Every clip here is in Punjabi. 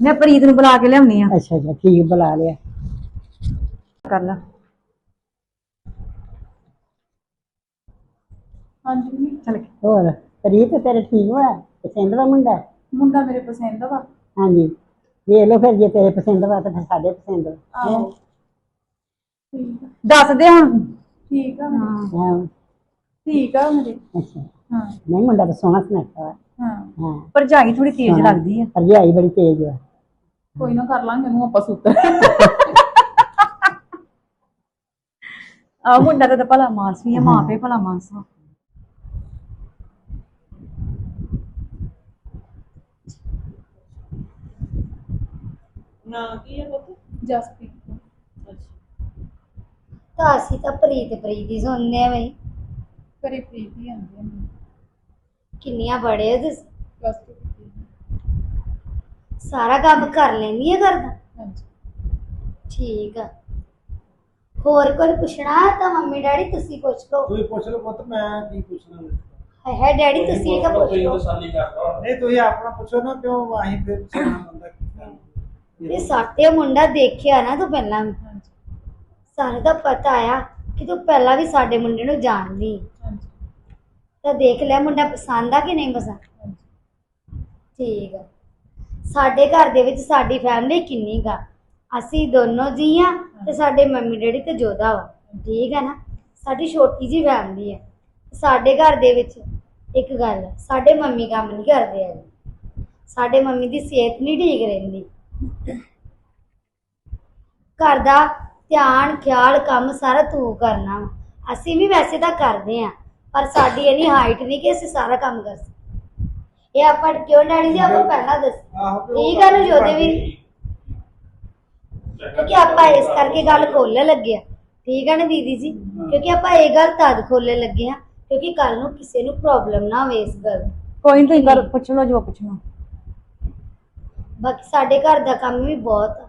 ਮੈਂ ਪ੍ਰੀਤ ਨੂੰ ਬੁਲਾ ਕੇ ਲਿਆਉਣੀ ਆ। ਅੱਛਾ ਅੱਛਾ ਠੀਕ ਬੁਲਾ ਲਿਆ। ਕਰ ਲਾ। ਹਾਂਜੀ ਮੰਮੀ। ਚੱਲ ਹੋਰ ਪ੍ਰੀਤ ਤੇਰੇ ਠੀਕ ਵਾ? ਪਸੰਦ ਦਾ ਮੁੰਡਾ? ਮੁੰਡਾ ਮੇਰੇ ਪਸੰਦ ਵਾ। ਹਾਂਜੀ। ਵੇਖ ਲਓ ਫਿਰ ਜੇ ਤੇਰੇ ਪਸੰਦ ਵਾ ਤਾਂ ਫਿਰ ਸਾਡੇ ਪਸੰਦ ਵਾ। ਆਹੋ। ਠੀਕ ਆ। ਦੱਸ ਦੇ ਹੁਣ। ਠੀਕ ਆ ਮੇਰੇ ਹਾਂ। ਠੀਕ ਆ ਮੇਰੇ ਅੱਛਾ। ਹਾਂ। ਨਹੀਂ ਮੁੰਡਾ ਤਾਂ ਸੋਹਣਾ ਸੁਨੱਖਾ ਵਾ। ਹਾਂ। ਹਾਂ। ਭਰਜਾਈ ਥੋੜੀ ਤੇਜ਼ ਲੱਗਦੀ ਆ। ਭਰਜਾਈ ਬੜੀ ਤੇਜ਼ ਵਾ। ਕੋਈ ਨਾ ਕਰ ਲਾਂਗੇ ਇਹਨੂੰ ਆਪਾਂ ਸੂਤਰ। ਆ ਮੁੰਡਾ ਤਾਂ ਭਲਾ ਮਾਨਸ ਵੀ ਆ ਮਾਂ ਪਿਓ ਭਲਾ ਮਾਨਸ ਵਾ ਨਾ ਕੀ ਹੈ ਪੁੱਤ? ਜਸਪ੍ਰੀਤ ਅੱਛਾ। ਤਾਂ ਅਸੀਂ ਤਾਂ ਪ੍ਰੀਤ ਪ੍ਰੀਤ ਹੀ ਸੁਣਦੇ ਆ ਬਈ। ਕਰੇ ਪ੍ਰੀਤ ਹੀ ਆਂਦੀ ਆ। ਮੈਨੂੰ ਕਿੰਨੀਆਂ ਬੜੇ ਹੋ ਤੁਸੀਂ? ਪਲੱਸ 2 ਕੀਤੀ ਆ। ਸਾਰਾ ਕੰਮ ਕਰ ਲੈਂਦੀ ਆ ਕਰਦਾ ਹਾਂਜੀ। ਠੀਕ ਆ। ਹੋਰ ਕੋਈ ਪੁੱਛਣਾ ਤਾਂ ਮੰਮੀ ਡੈਡੀ ਤੁਸੀਂ ਪੁੱਛ ਲਓ। ਤੁਸੀਂ ਪੁੱਛ ਲਓ ਪੁੱਤ ਮੈਂ ਕੀ ਪੁੱਛਣਾ? ਹਾਏ ਹਾਏ ਡੈਡੀ ਤੁਸੀਂ ਇਹ ਪੁੱਛ ਲਓ ਨਹੀਂ ਤੁਸੀਂ ਆਪਣਾ ਪੁੱਛੋ ਨਾ ਕਿਉਂ ਅਸੀਂ ਫਿਰ ਬੰਦਾ ਕੀ ਇਹ ਸਾਤੇ ਮੁੰਡਾ ਦੇਖਿਆ ਨਾ ਤੂੰ ਪਹਿਲਾਂ ਵੀ। ਹਾਂਜੀ। ਸਾਨੂੰ ਤਾਂ ਪਤਾ ਆ ਕਿ ਤੂੰ ਪਹਿਲਾਂ ਵੀ ਸਾਡੇ ਮੁੰਡੇ ਨੂੰ ਜਾਣਦੀ। ਹਾਂਜੀ। ਤਾਂ ਦੇਖ ਲਿਆ ਮੁੰਡਾ ਪਸੰਦ ਆ ਕਿ ਨਹੀਂ ਪਸੰਦ। ਹਾਂਜੀ। ਠੀਕ ਆ। ਸਾਡੇ ਘਰ ਦੇ ਵਿੱਚ ਸਾਡੀ ਫੈਮਿਲੀ ਕਿੰਨੀ ਗਾ ਅਸੀਂ ਦੋਨੋਂ ਜੀ ਆ ਤੇ ਸਾਡੇ ਮੰਮੀ ਡੈਡੀ ਤੇ ਜੋਦਾ ਵਾ। ਠੀਕ ਹੈ ਨਾ? ਸਾਡੀ ਛੋਟੀ ਜੀ ਫੈਮਿਲੀ ਹੈ ਸਾਡੇ ਘਰ ਦੇ ਵਿੱਚ ਇੱਕ ਗੱਲ ਸਾਡੇ ਮੰਮੀ ਕੰਮ ਨਹੀਂ ਕਰਦੇ ਆ ਸਾਡੇ ਮੰਮੀ ਦੀ ਸਿਹਤ ਨਹੀਂ ਠੀਕ ਰਹਿੰਦੀ। ਘਰ ਦਾ ਧਿਆਨ, ਖਿਆਲ, ਕੰਮ ਸਾਰਾ ਤੂੰ ਕਰਨਾ ਵਾ। ਅਸੀਂ ਵੀ ਵੈਸੇ ਤਾਂ ਕਰਦੇ ਆ, ਪਰ ਸਾਡੀ ਇੰਨੀ ਹਾਈਟ ਨਹੀਂ ਕਿ ਅਸੀਂ ਸਾਰਾ ਕੰਮ ਕਰ ਸਕੀਏ। ਇਹ ਆਪਾਂ ਕਿਉਂ ਡੈਡੀ ਜੀ ਆਪਾਂ ਪਹਿਲਾਂ ਦੱਸ ਠੀਕ ਆ ਨਾ ਜੋਦੇ ਵੀ ਕਿਉਂਕਿ ਆਪਾਂ ਇਸ ਕਰਕੇ ਗੱਲ ਖੋਲਣ ਲੱਗੇ ਆ ਠੀਕ ਆ ਨਾ ਦੀਦੀ ਜੀ? ਕਿਉਂਕਿ ਆਪਾਂ ਇਹ ਗੱਲ ਤਦ ਖੋਲਣ ਲੱਗੇ ਆ ਕਿਉਂਕਿ ਕੱਲ ਨੂੰ ਕਿਸੇ ਨੂੰ ਪ੍ਰੋਬਲਮ ਨਾ ਹੋਵੇ ਇਸ ਗੱਲ ਦੀ। ਕੋਈ ਨੀ ਤੁਸੀਂ ਕਰ ਪੁੱਛ ਲਓ ਜੋ ਪੁੱਛਣਾ। ਬਾਕੀ ਸਾਡੇ ਘਰ ਦਾ ਕੰਮ ਵੀ ਬਹੁਤ ਆ।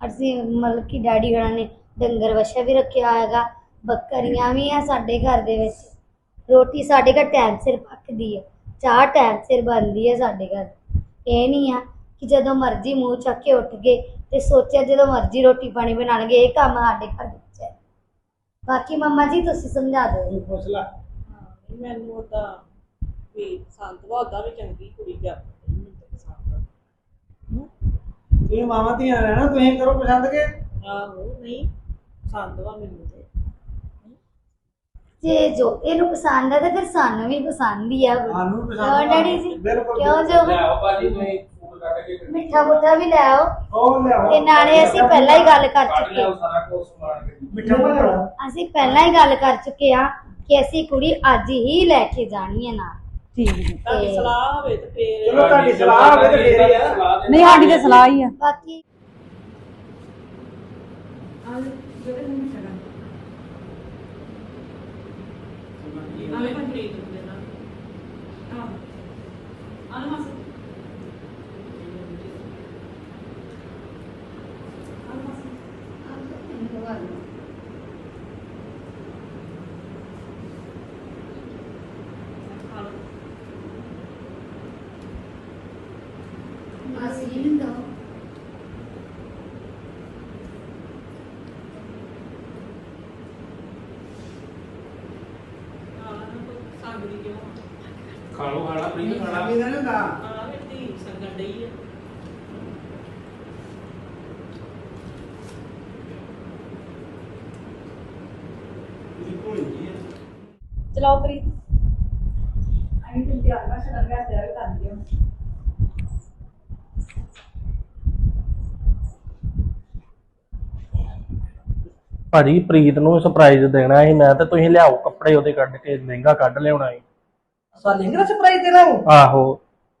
ਅਸੀਂ ਮਤਲਬ ਕਿ ਡੈਡੀ ਹੋਣਾ ਨੇ ਡੰਗਰ ਵਛਾ ਵੀ ਰੱਖਿਆ ਹੈਗਾ ਬੱਕਰੀਆਂ ਵੀ ਆ ਸਾਡੇ ਘਰ ਦੇ ਵਿੱਚ। ਰੋਟੀ ਸਾਡੇ ਘਰ ਟਾਈਮ ਸਿਰ ਪੱਕਦੀ ਹੈ ਚਾਹ ਟਾਈਮ ਸਿਰ ਬਣਦੀ ਹੈ ਸਾਡੇ ਘਰ। ਇਹ ਨਹੀਂ ਆ ਕਿ ਜਦੋਂ ਮਰਜ਼ੀ ਮੂੰਹ ਚੱਕ ਕੇ ਉੱਠ ਗਏ ਤੇ ਸੋਚਿਆ ਜਦੋਂ ਮਰਜ਼ੀ ਰੋਟੀ ਪਾਣੀ ਬਣਾ ਲਗੇ ਇਹ ਕੰਮ ਸਾਡੇ ਘਰ ਵਿੱਚ ਹੈ। ਬਾਕੀ ਮੰਮਾ ਜੀ ਤੁਸੀਂ ਸਮਝਾ ਦਿਓ। ਤੂੰ ਹਾਂ ਮੈਨੂੰ ਉਹਦਾ ਵੀ ਸੰਤ ਉਹਦਾ ਵੀ ਚੰਗੀ ਕੁੜੀ ਜਾ ਤਾਂ? ਤੁਸੀਂ ਮਾਵਾਂ ਧੀਆਂ ਰਹਿਣਾ ਤੁਸੀਂ ਕਰੋ ਪਸੰਦ ਕੇ। ਆਹੋ ਨਹੀਂ ਪਸੰਦ ਵਾ ਮੈਨੂੰ ਤੇ। ਜੇ ਜੋ ਇਹਨੂੰ ਪਸੰਦ ਹੈ ਤਾਂ ਫਿਰ ਸਾਨੂੰ ਵੀ ਪਸੰਦ ਹੀ ਆ। ਸਾਨੂੰ ਪਸੰਦ ਕਿਉਂ ਆ। ਡੈਡੀ ਜੀ? ਬਿਲਕੁਲ, ਕਿਉਂ ਜੋ? ਲਿਆਓ ਭਾਜੀ ਤੁਸੀਂ ਫੋਨ ਕੱਢ ਕੇ ਮਿੱਠਾ ਮੁੱਠਾ ਵੀ ਲੈ ਆਓ ਉਹ ਲਿਆਓ। ਤੇ ਨਾਲੇ ਅਸੀਂ ਪਹਿਲਾਂ ਹੀ ਗੱਲ ਕਰ ਚੁੱਕੇ ਲਿਆਓ ਸਾਰਾ ਕੁਝ ਸਮਾਨ ਕੇ। ਮਿੱਠਾ ਮੁੱਠਾ ਅਸੀਂ ਪਹਿਲਾਂ ਹੀ ਗੱਲ ਕਰ ਚੁੱਕੇ ਆ ਕਿ ਅਸੀਂ ਕੁੜੀ ਅੱਜ ਹੀ ਲੈ ਕੇ ਜਾਣੀ ਹੈ ਨਾਲ। ਠੀਕ ਜੀ ਤੁਹਾਡੀ ਤੇ- ਸਲਾਹ ਹੋਵੇ ਤੇ ਫੇਰ ਚਲੋ ਤੁਹਾਡੀ ਸਲਾਹ ਹੋਵੇ ਤੇ ਫੇਰ ਹੀ ਆ। ਨਹੀਂ ਸਾਡੀ ਤਾਂ ਸਲਾਹ ਹੀ ਆ। ਬਾਕੀ ਨੂੰ ਦੇਣਾ ਅਸੀਂ ਸਾਗਰੀ ਕਿਉਂ ਖਾ ਲਓ ਖਾਣਾ ਪ੍ਰੀਤ ਖਾਣਾ ਸ਼ਾਮੀ ਦਾ ਨੀ ਹੁੰਦਾ ਆ ਵੀ ਧੀ ਸੰਗਣ ਡਈ ਆ। ਆ। ਚਲਾਓ ਪ੍ਰੀਤ। ਅਸੀਂ ਤੇ ਧਿਆਨ ਨਾਲ ਛੱਡਣ ਗਿਆ ਤੇ ਕਰਦੇ ਹਾਂ ਭਾਜੀ ਪ੍ਰੀਤ ਨੂੰ ਸਰਪ੍ਰਾਈਜ਼ ਦੇਣਾ ਸੀ ਮੈਂ ਤੇ ਤੁਸੀਂ ਲਿਆਓ ਕੱਪੜੇ ਉਹਦੇ ਕੱਢ ਕੇ ਲਹਿੰਗਾ ਕੱਢ ਲਿਆਉਣਾ ਸੀ। ਸਾਲੀ ਨੂੰ ਸਰਪ੍ਰਾਈਜ਼ ਦੇਣਾ ਉਹ? ਆਹੋ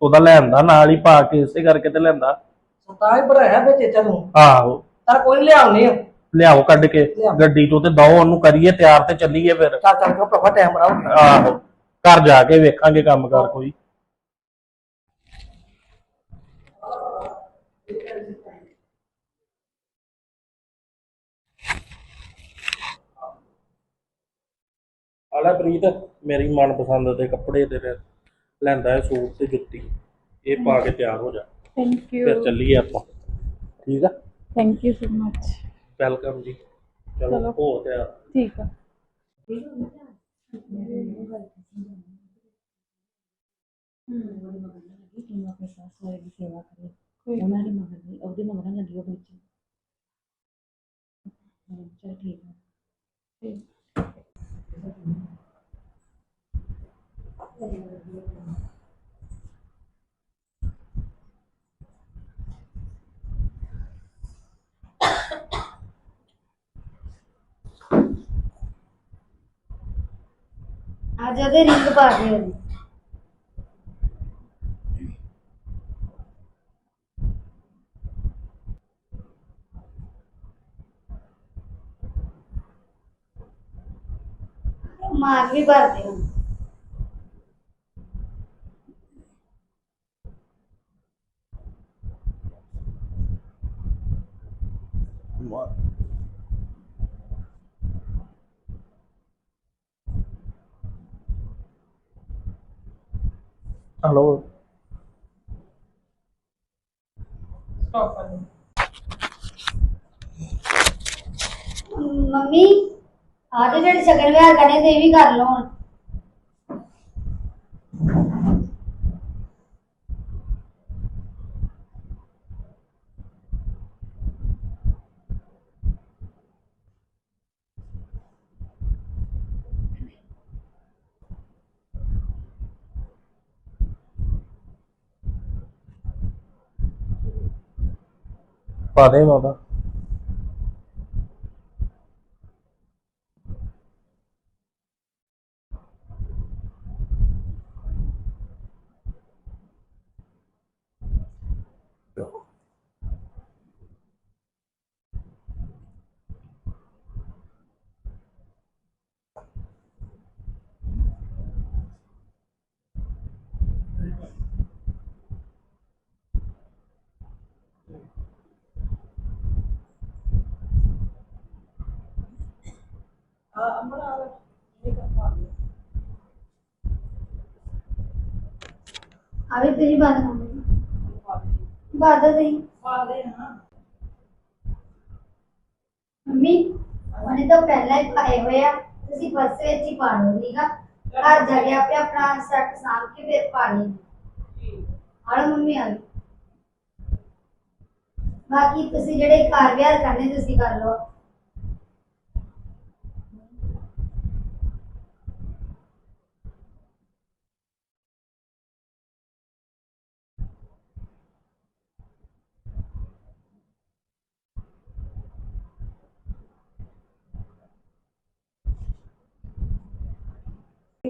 ਉਹਦਾ ਲੈਂਦਾ ਨਾਲ ਹੀ ਪਾ ਕੇ ਇਸੇ ਕਰਕੇ ਤੇ ਲੈਂਦਾ ਸਰਪ੍ਰਾਈਜ਼ ਭਰਾਇਆ ਵਿੱਚ ਚੇਚਾ ਨੂੰ। ਆਹੋ। ਤਾਂ ਕੋਈ ਨੀ ਲਿਆਉਣੇ ਆ। ਲਿਆਓ ਕੱਢ ਕੇ ਲਿਆਓ। ਗੱਡੀ ਚੋਂ ਤੇ ਦੋ ਉਹਨੂੰ ਕਰੀਏ ਤਿਆਰ ਤੇ ਚੱਲੀਏ ਫਿਰ। ਚੱਲ ਚੱਲ ਕੇ ਟਾਈਮ ਬਣਾਓ ਆਹੋ ਘਰ ਜਾ ਕੇ ਵੇਖਾਂਗੇ ਕੰਮ ਕਰ ਕੋਈ। ਆਲਾ ਪ੍ਰੀਤ ਮੇਰੀ ਮਨਪਸੰਦ ਦੇ ਕੱਪੜੇ ਤੇਰੇ ਲੈਂਦਾ ਹੈ ਸੂਟ ਤੇ ਜੁੱਤੀ। ਇਹ ਪਾ ਕੇ ਤਿਆਰ ਹੋ ਜਾ। ਥੈਂਕ ਫਿਰ ਯੂ ਚੱਲੀਏ ਆਪਾਂ। ਠੀਕ ਆ? Thank you so much welcome ਜੀ। ਚਲੋ ਚਲੋ। ਹੋ ਤਿਆਰ। ਠੀਕ ਆ। ਉਹਨਾਂ ਦੀ ਮਗਰ ਨਹੀਂ। ਉਹਦੇ ਮਗਰ ਨਾ ਲੱਗੀ ਉਹ ਬੱਚੀ ਚਲ ਠੀਕ ਹੈ ਅੱਜ ਉਹਦੇ ਰਿੰਗ ਪਾ ਦਿਓ ਉਹਦੀ। ਮਾਰ ਵੀ ਭਰ ਦਿਓ ਹਲੋ ਮੰਮੀ ਆਹ ਤੇ ਜਿਹੜੇ ਸ਼ਗਨ ਵਿਆਹ ਕਰਨੇ ਤੇ ਇਹ ਵੀ ਕਰ ਲਓ ਹੁਣ। ਪਾ ਦੇ ਮਾਤਾ ਆ ਅਮਰਾ ਇਹ ਕਰ ਪਾ ਤੁਸੀਂ ਬੰਦ ਕਰ ਦੇ ਬਾਦ ਨਾ ਮੰਮੀ, ਉਹਨੇ ਤਾਂ ਪਹਿਲਾਂ ਹੀ ਪਾਏ ਹੋਏ ਤੁਸੀਂ ਫਸਟ ਵਿੱਚ ਹੀ ਪਾ ਲਓ ਠੀਕ ਆ। ਘਰ ਜਾ ਕੇ ਆਪੇ ਆਪਣਾ ਸੈੱਟ ਸਾਂਭ ਕੇ ਫਿਰ ਪਾਣੀ ਹਾਲੋ ਮੰਮੀ, ਆ ਗਈ। ਬਾਕੀ ਤੁਸੀਂ ਜਿਹੜੇ ਘਰ ਕਰਨੇ, ਤੁਸੀਂ ਕਰ ਲਓ।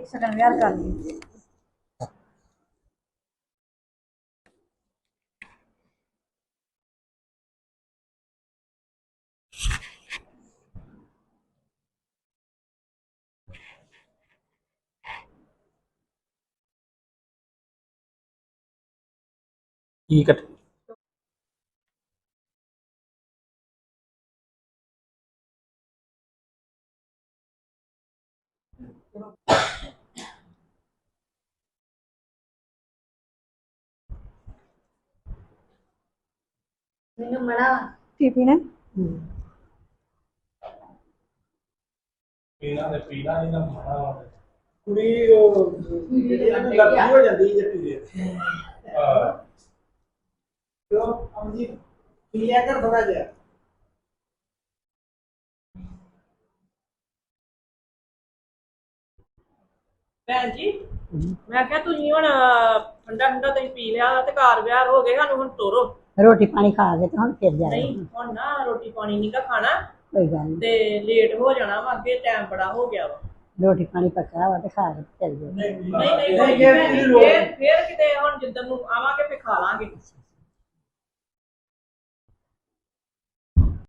ਇੱਕ ਸਗਨ ਵਿਆਹ ਮੈਨੂੰ ਵਾ। ਕੀ ਪੀਣਾ ਪੀਣਾ ਤੇ ਪੀਣਾ ਨਹੀਂ ਨਾ ਮਾਣਾ ਕੁੜੀ ਉਹ ਜਿਹੜੀ ਲੱਗੀ ਹੋ ਜਾਂਦੀ ਹੈ ਜੱਟੀ ਦੇ। ਕਿਉਂ ਅਮਜੀ ਪੀਆ ਕਰ ਥੋੜਾ ਜਿਹਾ। ਭੈਣ ਜੀ ਮੈਂ ਕਿਹਾ ਤੁਸੀਂ ਹੁਣ ਠੰਡਾ ਠੰਡਾ ਤੁਸੀਂ ਪੀ ਲਿਆ ਤੇ ਘਰ ਵਿਆਹ ਹੋ ਗਏ ਸਾਨੂੰ ਹੁਣ ਤੋਰੋ। ਰੋਟੀ ਪਾਣੀ ਖਾ ਕੇ ਤੇ ਹੁਣ ਫਿਰ ਜਾਏ ਨਹੀਂ ਹੁਣ ਨਾ ਰੋਟੀ ਪਾਣੀ ਨਹੀਂ ਗਾ ਖਾਣਾ। ਕੋਈ ਗੱਲ ਨਹੀਂ ਤੇ ਲੇਟ ਹੋ ਜਾਣਾ ਵਾ ਅੱਗੇ ਟਾਈਮ ਬੜਾ ਹੋ ਗਿਆ ਵਾ। ਰੋਟੀ ਪਾਣੀ ਪੱਕਾ ਵਾ ਤੇ ਖਾ ਕੇ ਚੱਲ ਜਾਏ ਨਹੀਂ ਨਹੀਂ ਕੋਈ ਫੇਰ ਫੇਰ ਕਿਤੇ ਹੁਣ ਜਿੱਦਣ ਨੂੰ ਆਵਾਂਗੇ ਫੇਰ ਖਾ ਲਾਂਗੇ।